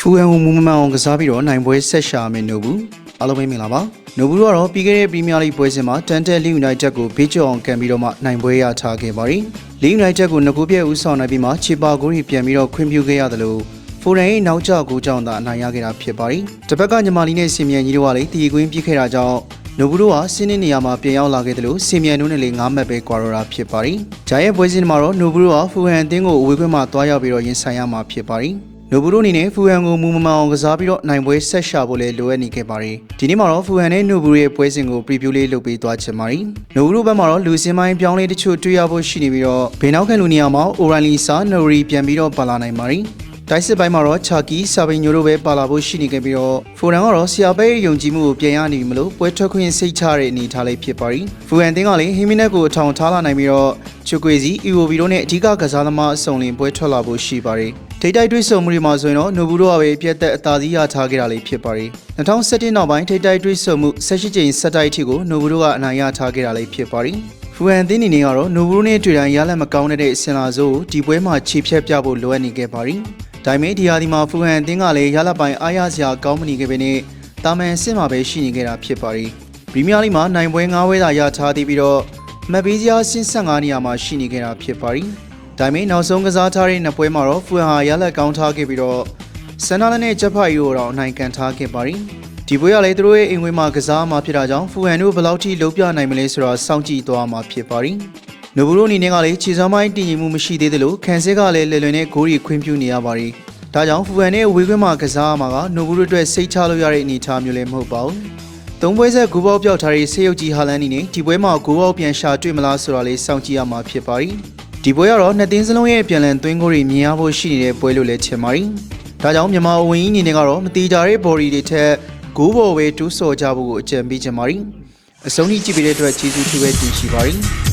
ဖူဟန်ကိုမူမမှန်အောင်ကစားပြီးတော့နိုင်ပွဲဆက်ရှာမယ်နိုဘူးအားလုံးပဲမင်္ဂလာပါနိုဘူးတို့ကတော့ပြီးခဲ့တဲ့ပရီးမီယာလိပွဲစဉ်မှာတန်တက်လီယူနိုက်တက်ကိုဘေးကျော်အောင်ကန်ပြီးတော့မှနိုင်ပွဲရထားခဲ့ပါတယ်လီယူနိုက်တက်ကိုငကိုပြည့်ဦးဆောင်နိုင်ပြီးမှချီပါကိုရီပြန်ပြီးတော့ခွင့်ပြုခဲ့ရတယ်လို့ဖိုရန်ရဲ့နောက်ကျကိုကြောင့်သာအနိုင်ရခဲ့တာဖြစ်ပါတယ်တစ်ဖက်ကညီမလေးနဲ့စင်မြန်ကြီးတို့ကလည်းတီကွင်းပြစ်ခဲ့တာကြောင့်နိုဘူးတို့ဟာစင်းနေနေရာမှာပြန်ရောက်လာခဲ့တယ်လို့စင်မြန်တို့နဲ့လည်း9မှတ်ပဲကွာတော့တာဖြစ်ပါတယ်ဂျာရဲ့ပွဲစဉ်မှာတော့နိုဘူးတို့ဟာဖူဟန်အသင်းကိုအဝေးခွင့်မှာတွားရောက်ပြီးတော့ရင်ဆိုင်ရမှာဖြစ်ပါတယ် နိုဘူးတို့အနေနဲ့ဖူဟန်ကိုမူမမှန်အောင်ကစားပြီးတော့နိုင်ပွဲဆက်ရှာဖို့လည်းလိုအပ်နေခဲ့ပါတယ်ဒီနေ့မှာတော့ဖူဟန်နဲ့နိုဘူးရဲ့ပွဲစဉ်ကို preview လေးလုပ်ပေးသွားချင်ပါတယ်နိုဘူးတို့ဘက်မှာတော့လူစင်ပိုင်းပြောင်းလဲတချို့တွေ့ရဖို့ရှိနေပြီးတော့ဘေနောက်ခံလူနေရာမှာ O'Reilly စာ Nori ပြန်ပြီးတော့ပါလာနိုင်ပါတယ်တိုက်စစ်ပိုင်းမှာတော့ချာကီစာပိန်ညိုတို့ပဲပါလာဖို့ရှိနေခဲ့ပြီးတော့ဖိုရန်ကတော့ဆရာပဲယုံကြည်မှုကိုပြန်ရနေပြီမလို့ပွဲထွက်ခွင့်စိတ်ချတဲ့အနေအထားလေးဖြစ်ပါရီဖူဟန်တင်းကလည်းဟီမီနက်ကိုအထောင်ထားလာနိုင်ပြီးတော့ ချူကွေစီ EOB တို့နဲ့အဓိကကစားသမားအစုံလင်ပွဲထွက်လာဖို့ရှိပါရီထိတိုက်တွေ့ဆုံမှုတွေမှာဆိုရင်တော့နိုဘူးတို့ကပဲပြတ်သက်အသာစီးရထားခဲ့တာလေးဖြစ်ပါရီ2017နောက်ပိုင်းထိတိုက်တွေ့ဆုံမှု16ကြိမ်ဆက်တိုက်အထိကိုနိုဘူးတို့ကအနိုင်ရထားခဲ့တာလေးဖြစ်ပါရီဖူဟန်တင်းနေနေကတော့နိုဘူးနဲ့တွေ့တိုင်းရလက်မကောင်းတဲ့အစင်လာစိုးကိုဒီပွဲမှာခြေဖြတ်ပြဖို့လိုအပ်နေခဲ့ပါရီဒါပေမဲ့ဒီဟာဒီမှာဖူဟန်အတင်းကလည်းရလက်ပိုင်အားရစရာကောင်းမနေခဲ့ပေနဲ့တာမန်အဆင့်မှာပဲရှိနေခဲ့တာဖြစ်ပါရီပရီးမီးယားလိမှာနိုင်ပွဲ9ဝဲသာရထားသေးပြီးတော့ မက်ဘေးစရာအဆင့်15နေရာမှာရှိနေခဲ့တာဖြစ်ပါရီဒါပေမဲ့နောက်ဆုံးကစားထားတဲ့နှစ်ပွဲမှာတော့ဖူဟန်ဟာရလက်ကောင်းထားခဲ့ပြီးတော့ဆန်နာလနဲ့ဂျက်ဖိုင်တို့တော့အနိုင်ကန်ထားခဲ့ပါရီဒီပွဲကလည်းသူတို့ရဲ့အိမ်ဝင်းမှာကစားမှာဖြစ်တာကြောင့်ဖူဟန်တို့ဘယ်လောက်ထိလုံးပြနိုင်မလဲဆိုတာစောင့်ကြည့်သွားမှာဖြစ်ပါရီနိုဘူရိုအနေနဲ့ကလည်းခြေစွမ်းပိုင်းတည်ငြိမ်မှုမရှိသေးသလိုခံစစ်ကလည်းလွယ်လွယ်နဲ့ဂိုးရီခွင့်ပြုနေရပါရီဒါကြောင့်ဖူဟန်နဲ့ဝေခွင့်မှာကစားမှာကနိုဘူရိုအတွက်စိတ်ချလို့ရတဲ့အနေအထားမျိုးလည်းမဟုတ်ပါဘူး။ သုံးပွဲဆက်ဂိုးပေါက်ပြောက်ထားတဲ့ဆေးရုပ်ကြီးဟာလန်နီနဲ့ဒီပွဲမှာဂိုးပေါက်ပြန်ရှာတွေ့မလားဆိုတာလေးစောင့်ကြည့်ရမှာဖြစ်ပါရီ။ဒီပွဲကတော့နှစ်သင်းစလုံးရဲ့ပြန်လည်သွင်းဂိုးတွေမြင်ရဖို့ရှိနေတဲ့ပွဲလို့လည်းထင်ပါရီ။ဒါကြောင့်မြန်မာအဝင်ကြီးအနေနဲ့ကတော့မတိကြတဲ့ body တွေထက်ဂိုးပေါ်ပဲတူးဆော်ကြဖို့ကိုအကြံပေးချင်ပါရီ။အဆုံးထိကြည့်ပေးတဲ့အတွက်ကျေးဇူးထူးပဲတင်ရှိပါရီ။